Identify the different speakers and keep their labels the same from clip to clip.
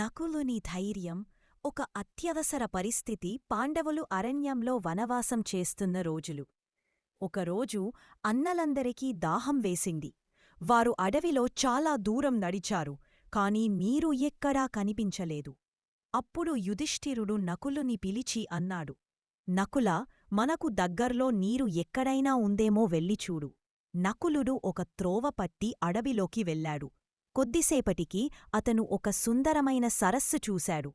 Speaker 1: నకులుని ధైర్యం ఒక అత్యవసర పరిస్థితి పాండవులు అరణ్యంలో వనవాసం చేస్తున్న రోజులు. ఒకరోజు అన్నలందరికీ దాహం వేసింది. వారు అడవిలో చాలా దూరం నడిచారు కాని మీరు ఎక్కడా కనిపించలేదు. అప్పుడు యుధిష్ఠిరుడు నకులుని పిలిచి అన్నాడు నకుల మనకు దగ్గర్లో నీరు ఎక్కడైనా ఉందేమో వెళ్ళిచూడు నకులుడు ఒక త్రోవ పట్టి అడవిలోకి వెళ్ళాడు. కొద్దిసేపటికి అతను ఒక సుందరమైన సరస్సు చూశాడు.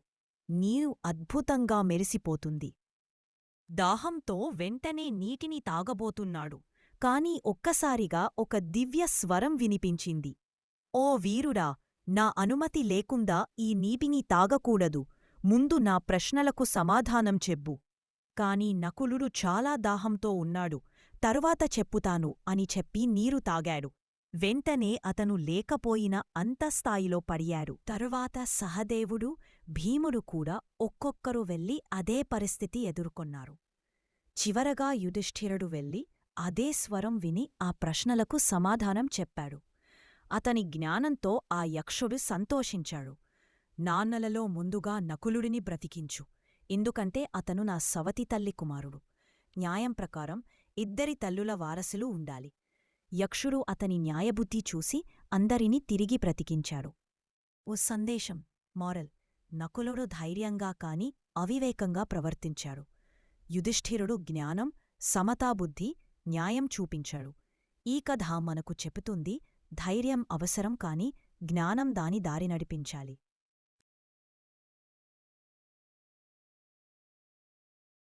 Speaker 1: నీరు అద్భుతంగా మెరిసిపోతుంది. దాహంతో వెంటనే నీటిని తాగబోతున్నాడు. కాని ఒక్కసారిగా ఒక దివ్య స్వరం వినిపించింది. ఓ వీరుడా! నా అనుమతి లేకుండా ఈ నీటిని తాగకూడదు. ముందు నా ప్రశ్నలకు సమాధానం చెబ్బు కాని నకులుడు చాలా దాహంతో ఉన్నాడు. తరువాత చెప్పుతాను అని చెప్పి నీరు తాగాడు. వెంటనే అతను లేకపోయిన అంతస్థాయిలో పడియాడు. తరువాత సహదేవుడు భీముడు కూడా ఒక్కొక్కరు వెళ్ళి అదే పరిస్థితి ఎదుర్కొన్నారు. చివరగా యుధిష్ఠిరుడు వెళ్ళి అదే స్వరం విని ఆ ప్రశ్నలకు సమాధానం చెప్పాడు. అతని జ్ఞానంతో ఆ యక్షుడు సంతోషించాడు. నాన్నలలో ముందుగా నకులుడిని బ్రతికించు. ఎందుకంటే అతను నా సవతి తల్లి కుమారుడు. న్యాయం ప్రకారం ఇద్దరి తల్లుల వారసులు ఉండాలి. యక్షుడు అతని న్యాయబుద్ధి చూసి అందరినీ తిరిగి బ్రతికించాడు. ఓ సందేశం మారల్. నకులుడు ధైర్యంగా కాని అవివేకంగా ప్రవర్తించాడు. యుధిష్ఠిరుడు జ్ఞానం సమతాబుద్ధి న్యాయం చూపించాడు. ఈ కథ మనకు చెబుతుంది ధైర్యం అవసరం కాని జ్ఞానం దాని దారి నడిపించాలి.